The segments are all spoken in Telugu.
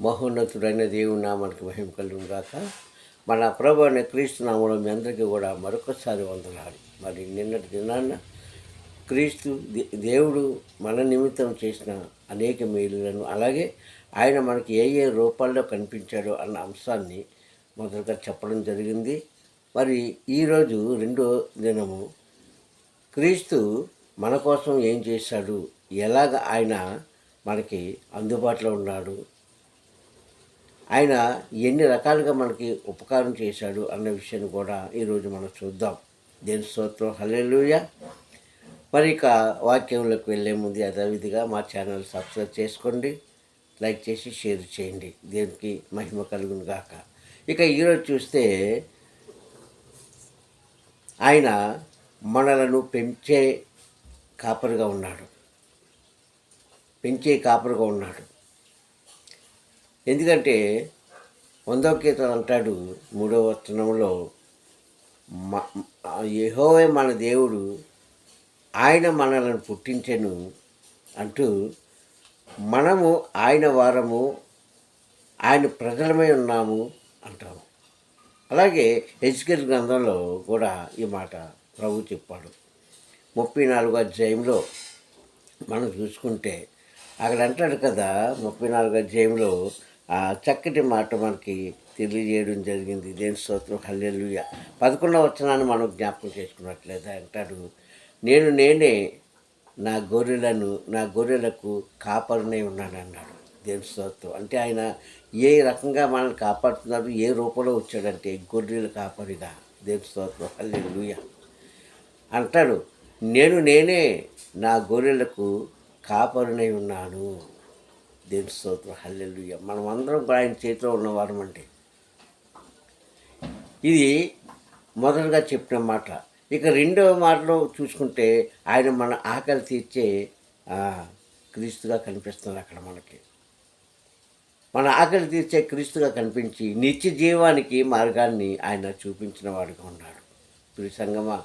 మహోన్నతుడైన దేవుని నామానికి మహిమ కలుగును గాక. మన ప్రభు అనే క్రీస్తు నామంలో మీ అందరికీ కూడా మరొకసారి వందనాలు. మరి నిన్నటి దినాన్న క్రీస్తు దే- దేవుడు మన నిమిత్తం చేసిన అనేక మేలులను అలాగే ఆయన మనకి ఏ ఏ రూపాల్లో కనిపించాడో అన్న అంశాన్ని మొదటగా చెప్పడం జరిగింది. మరి ఈరోజు రెండో దినము క్రీస్తు మన కోసం ఏం చేశాడు? ఎలాగ ఆయన మనకి అందుబాటులో ఉన్నాడు? ఆయన ఎన్ని రకాలుగా మనకి ఉపకారం చేశాడు అన్న విషయాన్ని కూడా ఈరోజు మనం చూద్దాం. దేని స్తోత్రం? హలెలుయ మరి ఇక వాక్యంలోకి వెళ్ళే ముందు యథావిధిగా మా ఛానల్ సబ్స్క్రైబ్ చేసుకోండి లైక్ చేసి షేర్ చేయండి. దేనికి మహిమ కలుగును గాక. ఇక ఈరోజు చూస్తే ఆయన మనలను పెంచే కాపరిగా ఉన్నాడు. పెంచే కాపరిగా ఉన్నాడు. ఎందుకంటే వందో కీర్తన అంటాడు మూడవ వచనంలో యహోవే మన దేవుడు ఆయన మనలను పుట్టించెను అంటూ మనము ఆయన వారము ఆయన ప్రజలమై ఉన్నాము అంటాము. అలాగే హెచ్కెల్ గ్రంథంలో కూడా ఈ మాట ప్రభు చెప్పాడు. ముప్పై నాలుగో అధ్యాయంలో మనం చూసుకుంటే అక్కడ అంటాడు కదా ముప్పై నాలుగో అధ్యాయంలో ఆ చక్కటి మాట మనకి తెలియజేయడం జరిగింది. దేని స్తోత్రం. హల్లెలూయ. పదకొండవ వచనాన్ని మనం జ్ఞాపకం చేసుకున్నట్లయితే అంటాడు నేను నేనే నా గొర్రెలను నా గొర్రెలకు కాపరినై ఉన్నాను అన్నాడు దేని స్తోత్రం. అంటే ఆయన ఏ రకంగా మనల్ని కాపాడుతున్నారు ఏ రూపంలో వచ్చాడంటే గొర్రెల కాపరిగా దేని స్తోత్రం. హల్లెలూయ. అంటాడు నేను నేనే నా గొర్రెలకు కాపరునై ఉన్నాను. దేవుని స్తోత్రం. హల్లెలుయ్య మనం అందరం కూడా ఆయన చేతిలో ఉన్నవారం అంటే ఇది మొదటగా చెప్పిన మాట. ఇక రెండవ మాటలో చూసుకుంటే ఆయన మన ఆకలి తీర్చే క్రీస్తుగా కనిపిస్తున్నారు అక్కడ మనకి. మన ఆకలి తీర్చే క్రీస్తుగా కనిపించి నిత్య జీవానికి మార్గాన్ని ఆయన చూపించిన వాడుగా ఉన్నాడు. ప్రియ సంగమా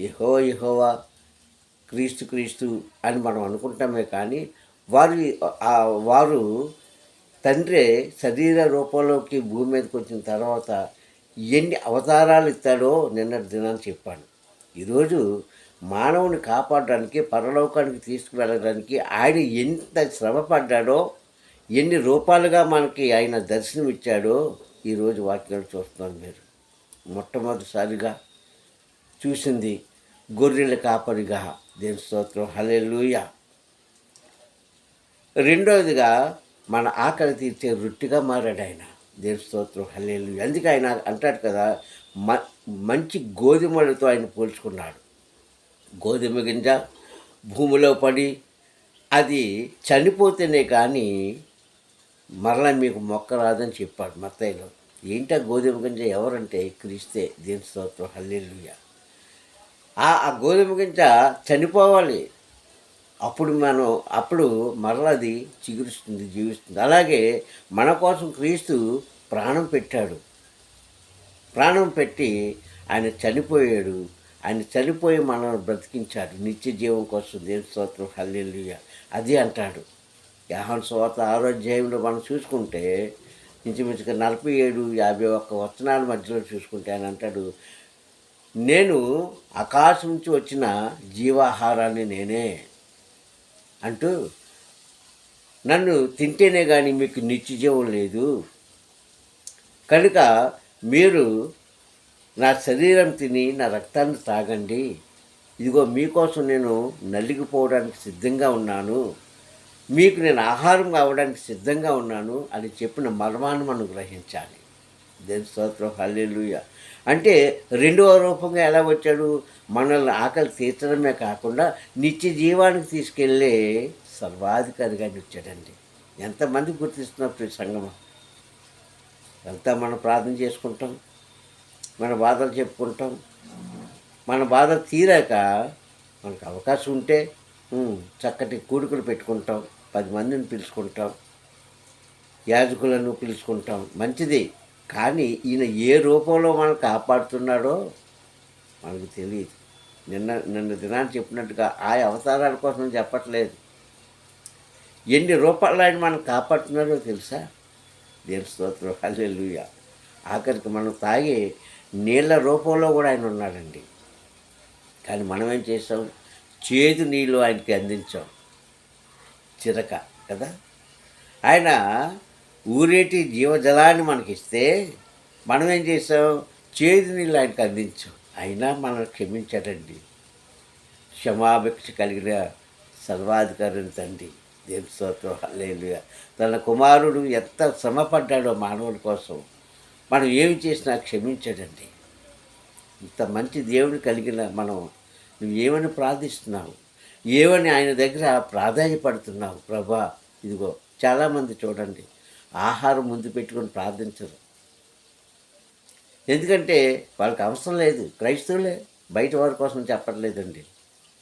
యహో యహోవా క్రీస్తు క్రీస్తు అని మనం అనుకుంటామే కానీ వారి వారు తండ్రి శరీర రూపంలోకి భూమి మీదకి వచ్చిన తర్వాత ఎన్ని అవతారాలు ఇస్తాడో నిన్నటి దినాన్ని చెప్పాను. ఈరోజు మానవుని కాపాడడానికి పరలోకానికి తీసుకువెళ్ళడానికి ఆయన ఎంత శ్రమ పడ్డాడో ఎన్ని రూపాలుగా మనకి ఆయన దర్శనం ఇచ్చాడో ఈరోజు వాక్యాలు చూస్తున్నాను మీరు. మొట్టమొదటిసారిగా చూసింది గొర్రెల కాపరిగా. దేని స్తోత్రం. హల్లెలూయ. రెండవదిగా మన ఆకలి తీర్చే రొట్టిగా మారాడు ఆయన. దేని స్తోత్రం హల్లేలు అందుకే ఆయన అంటాడు కదా మ మంచి గోధుమలతో ఆయన పోల్చుకున్నాడు. గోధుమ గింజ భూమిలో పడి అది చనిపోతేనే కానీ మరలా మీకు మొక్క రాదని చెప్పాడు మత్తయ్యలో ఏంటా గోధుమ గింజ? ఎవరంటే క్రీస్తే. దేని స్తోత్రం ఆ గోధుమ గింజ చనిపోవాలి. అప్పుడు మనం అప్పుడు మరలది అది చిగురుస్తుంది జీవిస్తుంది. అలాగే మన కోసం క్రీస్తు ప్రాణం పెట్టాడు. ప్రాణం పెట్టి ఆయన చనిపోయాడు. ఆయన చనిపోయి మనల్ని బ్రతికించాడు. నిత్య జీవం కోసం దేని స్తోత్రం హల్లెలూయ. అది అంటాడు. యాహన్ స్వాత ఆరోగ్యంలో మనం చూసుకుంటే ఇంచుమించుగా నలభై ఏడు యాభై ఒక్క వచనాల మధ్యలో చూసుకుంటే ఆయన అంటాడు నేను ఆకాశం నుంచి వచ్చిన జీవాహారాన్ని నేనే. అంటూ నన్ను తింటేనే కానీ మీకు నిత్యజీవం లేదు. కనుక మీరు నా శరీరం తిని నా రక్తాన్ని తాగండి. ఇదిగో మీకోసం నేను నలిగిపోవడానికి సిద్ధంగా ఉన్నాను. మీకు నేను ఆహారం కావడానికి సిద్ధంగా ఉన్నాను అని చెప్పిన మర్మాన్ని మనం గ్రహించాలి. దేని స్తోత్రం? హల్లెలుయ. అంటే రెండవ రూపంగా ఎలా వచ్చాడు? మనల్ని ఆకలి తీర్చడమే కాకుండా నిత్య జీవానికి తీసుకెళ్ళే సర్వాధికారిగా వచ్చాడండి. ఎంతమంది గుర్తిస్తున్నారు ప్రతి సంగమం? వెళ్తా మనం ప్రార్థన చేసుకుంటాం మన బాధలు చెప్పుకుంటాం. మన బాధ తీరాక మనకు అవకాశం ఉంటే చక్కటి కూడుకులు పెట్టుకుంటాం పది మందిని పిలుచుకుంటాం యాజకులను పిలుచుకుంటాం. మంచిది. కానీ ఈయన ఏ రూపంలో మనం కాపాడుతున్నాడో మనకు తెలియదు. నిన్న నిన్న దినాన్ని చెప్పినట్టుగా ఆ అవతారాల కోసం చెప్పట్లేదు. ఎన్ని రూపాయలు ఆయన మనం కాపాడుతున్నారో తెలుసా? దేవుని స్తోత్రం. లూయ ఆఖరికి మనం తాగే నీళ్ళ రూపంలో కూడా ఆయన ఉన్నాడండి. కానీ మనం ఏం చేసాం చేదు నీళ్ళు ఆయనకి అందించాం. చిరక కదా? ఆయన ఊరేటి జీవజలాన్ని మనకిస్తే మనం ఏం చేసాం చేదు నీళ్ళు ఆయనకు అందించాం. అయినా మనం క్షమించాడండి. క్షమాభిక్ష కలిగిన సర్వాధికారిని తండ్రి దేవుని స్తోత్రం తన కుమారుడు ఎంత శ్రమపడ్డాడో మానవుల కోసం మనం ఏమి చేసినా క్షమించాడండి. ఇంత మంచి దేవుడు కలిగిన మనం నువ్వు ఏమని ప్రార్థిస్తున్నావు? ఏమని ఆయన దగ్గర ప్రాధాన్యపడుతున్నావు? ప్రభా ఇదిగో చాలామంది చూడండి. ఆహారం ముందు పెట్టుకొని ప్రార్థించరు. ఎందుకంటే వాళ్ళకి అవసరం లేదు. క్రైస్తవులే బయట వారి కోసం చెప్పట్లేదండి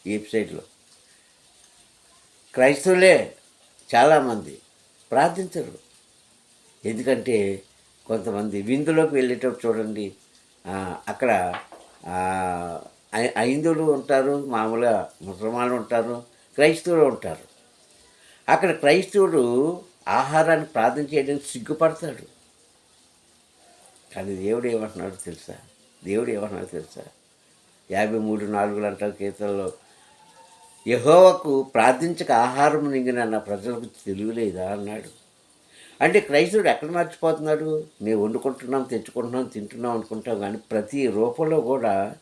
ఈ వెబ్సైట్లో క్రైస్తవులే చాలామంది ప్రార్థించరు. ఎందుకంటే కొంతమంది విందులోకి వెళ్ళేటప్పుడు చూడండి అక్కడ ఆ, ఐందులు ఉంటారు మామూలుగా ముసల్మాన్లు ఉంటారు క్రైస్తవులు ఉంటారు. అక్కడ క్రైస్తవుడు ఆహారాన్ని ప్రార్థన చేయడానికి సిగ్గుపడతాడు. కానీ దేవుడు ఏమంటున్నాడు తెలుసా? దేవుడు ఏమంటున్నాడు తెలుసా? యాభై మూడు నాలుగు అంటారు కీర్తనలో యహోవకు ప్రార్థించక ఆహారం నింగిన నా ప్రజలకు తెలియలేదా అన్నాడు. అంటే క్రైస్తవుడు ఎక్కడ మర్చిపోతున్నాడు? మేము వండుకుంటున్నాం తెచ్చుకుంటున్నాం తింటున్నాం అనుకుంటాం కానీ ప్రతి రూపంలో కూడా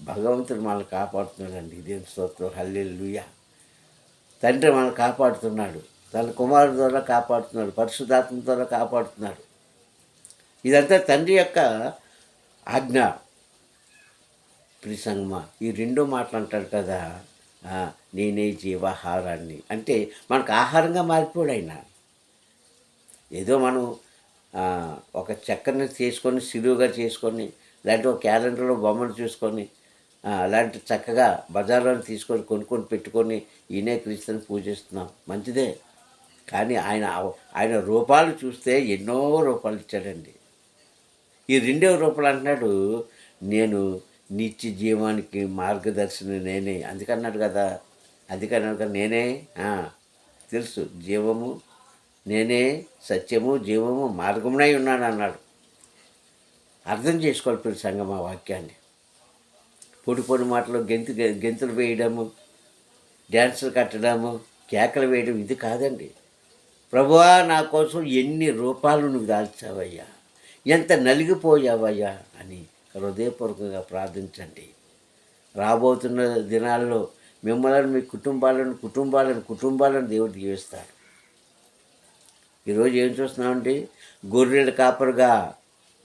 భగవంతుడు మనల్ని కాపాడుతున్నాడండి. ఇదేం స్తోత్రం? హల్లెలూయా. తండ్రి మనల్ని కాపాడుతున్నాడు. తన కుమారుడు ద్వారా కాపాడుతున్నాడు పరిశుధాత్మ ద్వారా కాపాడుతున్నాడు. ఇదంతా తండ్రి యొక్క ఆజ్ఞ. ప్రిసంగమ ఈ రెండు మాటలు అంటాడు కదా నేనే జీవాహారాన్ని. అంటే మనకు ఆహారంగా మారిపోయాడు ఆయన. ఏదో మనం ఒక చక్కెరని చేసుకొని సిలువుగా చేసుకొని లేదంటే ఒక క్యాలెండర్లో బొమ్మను చూసుకొని అలాంటి చక్కగా బజార్లో తీసుకొని కొనుక్కొని పెట్టుకొని ఈయనే క్రీస్తుని పూజిస్తున్నాం. మంచిదే. కానీ ఆయన ఆయన రూపాలు చూస్తే ఎన్నో రూపాలు ఇచ్చాడండి. ఈ రెండవ రూపాలు అంటున్నాడు నేను నిత్య జీవానికి మార్గదర్శిని నేనే. అందుకన్నాడు కదా. అందుకన్నాడు కదా. నేనే? తెలుసు. జీవము నేనే సత్యము జీవము మార్గమునై ఉన్నాను అన్నాడు. అర్థం చేసుకోవాలి ప్రతి సంగం ఆ వాక్యాన్ని. పొడి పొడి మాటలు గెంతు గెంతులు వేయడము డ్యాన్సులు కట్టడము కేకలు వేయడం ఇది కాదండి. ప్రభువా నా కోసం ఎన్ని రూపాలు నువ్వు దాల్చావయ్యా? ఎంత నలిగిపోయావయ్యా? అని హృదయపూర్వకంగా ప్రార్థించండి. రాబోతున్న దినాల్లో మిమ్మల్ని మీ కుటుంబాలను కుటుంబాలను కుటుంబాలను దేవుడు దీవిస్తాడు. ఈరోజు ఏం చూస్తున్నామండి? గొర్రెల కాపరుగా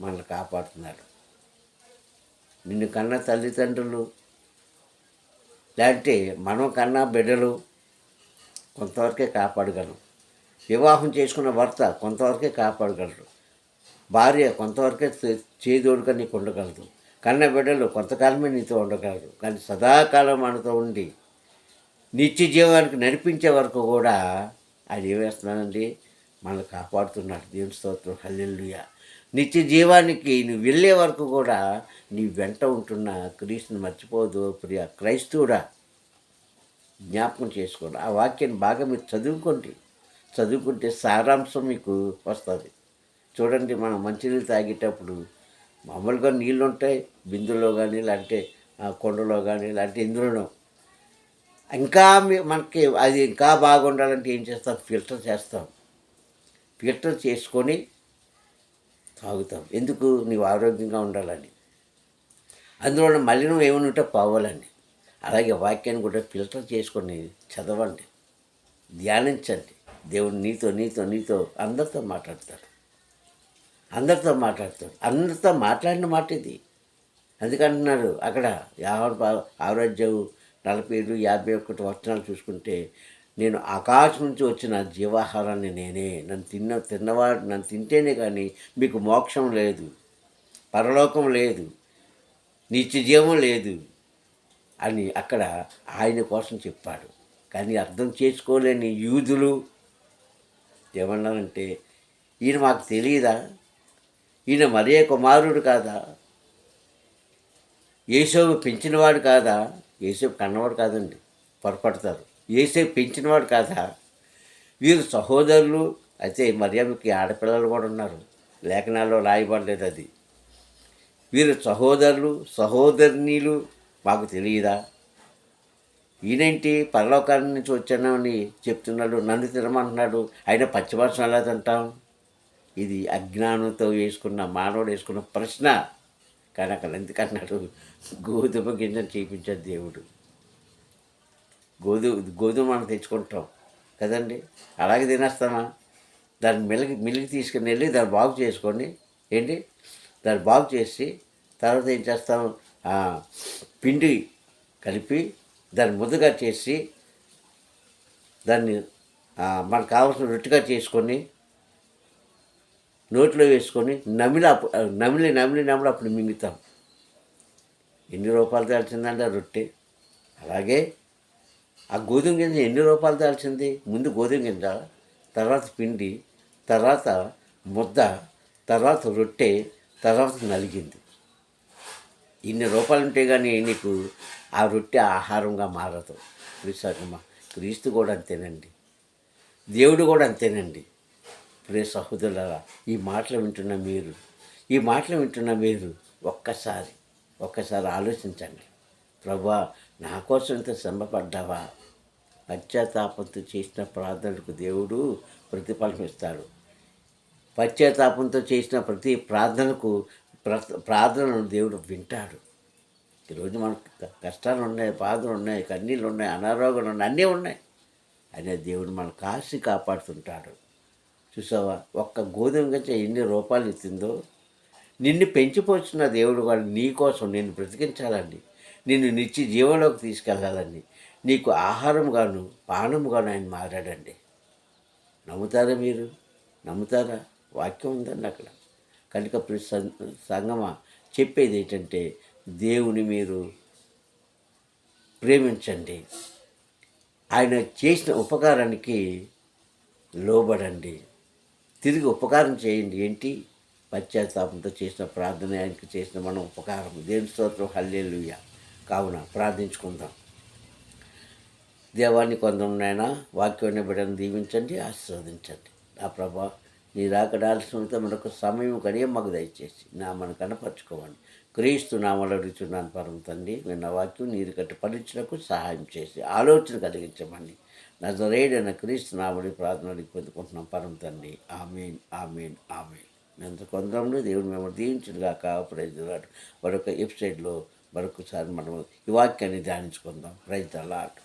మనల్ని కాపాడుతున్నాడు నిన్ను కన్న తల్లిదండ్రులు లేదంటే మనం కన్నా బిడ్డలు కొంతవరకే కాపాడగలం. వివాహం చేసుకున్న భర్త కొంతవరకే కాపాడగలరు భార్య కొంతవరకే చేదోడుగా నీకు ఉండగలదు. కన్న బిడ్డలు కొంతకాలమే నీతో ఉండగలరు. కానీ సదాకాలం మనతో ఉండి నిత్య జీవానికి నడిపించే వరకు కూడా ఆయన ఏమేస్తున్నానండి మనల్ని కాపాడుతున్నాడు. దేవుని స్తోత్రం. హల్లెల్లుయ నిత్య జీవానికి నువ్వు వెళ్ళే వరకు కూడా నీ వెంట ఉంటున్న క్రీస్తుని మర్చిపోదు. ప్రియ క్రైస్తవుడా జ్ఞాపకం చేసుకోండి. ఆ వాక్యాన్ని బాగా మీరు చదువుకోండి. చదువుకుంటే సారాంశం మీకు వస్తుంది. చూడండి మనం మంచినీళ్ళు తాగేటప్పుడు మామూలుగా నీళ్ళు ఉంటాయి బిందులో కానీ లేదంటే కొండలో కానీ లేదంటే ఇందులోనో. ఇంకా మనకి అది ఇంకా బాగుండాలంటే ఏం చేస్తాం? ఫిల్టర్ చేస్తాం. ఫిల్టర్ చేసుకొని తాగుతాం. ఎందుకు? నీవు ఆరోగ్యంగా ఉండాలని. అందులో మలినం ఏమైనా ఉంటే పోవాలని. అలాగే వాక్యాన్ని కూడా ఫిల్టర్ చేసుకొని చదవండి. ధ్యానించండి. దేవుడు నీతో నీతో నీతో అందరితో మాట్లాడతాడు. అందరితో మాట్లాడతాడు. అందరితో మాట్లాడిన మాట ఇది. ఎందుకంటున్నారు అక్కడ యాభై ఆరోగ్యం నలభై ఏడు యాభై ఒకటి వచనాలు చూసుకుంటే నేను ఆకాశం నుంచి వచ్చిన జీవాహారాన్ని నేనే నన్ను తిన్న తిన్నవాడు నన్ను తింటేనే కానీ మీకు మోక్షం లేదు పరలోకం లేదు నిత్య జీవం లేదు అని అక్కడ ఆయన కోసం చెప్పాడు. కానీ అర్థం చేసుకోలేని యూదులు ఏమన్నారంటే ఈయన మాకు తెలియదా ఈయన మరే కుమారుడు కాదా? ఏసేపు పెంచినవాడు కాదా? ఏసేపు కన్నవాడు కాదండి పొరపడతారు ఏసేపు పెంచినవాడు కాదా? వీరు సహోదరులు అయితే మరియమ్మకి ఆడపిల్లలు కూడా ఉన్నారు. లేఖనాల్లో రాయబడలేదు అది. వీరు సహోదరులు సహోదరినీలు మాకు తెలియదా ఈయనేంటి పరలోకాల నుంచి వచ్చానని చెప్తున్నాడు నన్ను తినమంటున్నాడు అయినా పచ్చివర్షం ఎలా తింటాం ఇది అజ్ఞానంతో వేసుకున్న మానవుడు వేసుకున్న ప్రశ్న. కానీ అక్కడ ఎందుకన్నాడు? గోధుమ గింజను చేయించాడు దేవుడు. గోధుమ గోధుమ మనం తెచ్చుకుంటాం కదండి? అలాగే తినేస్తామా? దాన్ని మిలికి మిలికి తీసుకుని వెళ్ళి దాన్ని బాగు చేసుకొని ఏంటి? దాన్ని బాగు చేసి తర్వాత ఏం చేస్తాం? పిండి కలిపి దాన్ని ముద్దగా చేసి దాన్ని మనకు కావాల్సిన రొట్టెగా చేసుకొని నోట్లో వేసుకొని నమిలి అప్పు- నమిలి నమిలి నమిలి అప్పుడు మింగుతాం. ఎన్ని రూపాయలు దాల్చిందండి ఆ రొట్టె. అలాగే ఆ గోధుమ గింజ ఎన్ని రూపాయలు దాల్చింది ముందు గోధుమ గింజ తర్వాత పిండి తర్వాత ముద్ద తర్వాత రొట్టె తర్వాత నలిగింది. ఇన్ని రూపాయలు ఉంటే కానీ నీకు ఆ రొట్టె ఆహారంగా మారదు. క్రీస్తమ్మ క్రీస్తు కూడా అంతేనండి. దేవుడు కూడా అంతేనండి. ప్రియ సహోదరులారా ఈ మాటలు వింటున్న మీరు ఈ మాటలు వింటున్న మీరు ఒక్కసారి ఒక్కసారి ఆలోచించండి. ప్రభా నా కోసం ఇంత శ్రమపడ్డావా పశ్చాత్తాపంతో చేసిన ప్రార్థనలకు దేవుడు ప్రతిఫలం ఇస్తాడు పశ్చాత్తాపంతో చేసిన ప్రతి ప్రార్థనకు ప్రార్థనలు ప్రార్థనను దేవుడు వింటాడు. ఈరోజు మనకు కష్టాలు ఉన్నాయి బాధలు ఉన్నాయి కన్నీళ్ళు ఉన్నాయి అనారోగ్యాలు ఉన్నాయి అన్నీ ఉన్నాయి. అనే దేవుడు మన కాసి కాపాడుతుంటాడు. చూసావా? ఒక్క గోధుమ గంజ ఎన్ని రూపాయలు ఇచ్చిందో నిన్ను పెంచిపోతున్న దేవుడు వాడు నీ కోసం నిన్ను బ్రతికించాలని నిన్ను నిత్య జీవంలోకి తీసుకెళ్ళాలని నీకు ఆహారంగాను పానముగాను ఆయన మారాడండి. నమ్ముతారా మీరు? నమ్ముతారా? వాక్యం ఉందండి అక్కడ. కనుక సంగమ చెప్పేది ఏంటంటే దేవుని మీరు ప్రేమించండి. ఆయన చేసిన ఉపకారానికి లోబడండి. తిరిగి ఉపకారం చేయండి. ఏంటి? పశ్చాత్తాపంతో చేసిన ప్రార్థన ఆయనకి చేసిన మనం ఉపకారం. దేవుని స్తోత్రం. హల్లేలుయ్య కావున ప్రార్థించుకుందాం. దేవాన్ని కొందరు నాయన వాక్యాన్ని బిడ్డను దీవించండి ఆశీర్వదించండి. నా ప్రభా నీ రాకడాల్సినంత మనకు సమయం కడిగే మాకు దయచేసి. నా మన కనపరచుకోవండి క్రీస్తు నామలు అడుగుతున్నాను పరమ తండ్రి విన్న వాక్యం నీరు కట్టి ఫలించడానికి సహాయం చేసి ఆలోచన కలిగించమని. నజరేడైన క్రీస్తు నామడి ప్రార్థన అడిగి పొందుకుంటున్నాం పరమ తండ్రి. Amen amen amen. ఎంత కొందరంలో దేవుడు మేము దీవించుగా ప్రైజ్ మరొక వెబ్సైట్లో మరొకసారి మనం ఈ వాక్యాన్ని ధ్యానించుకుందాం. Praise allot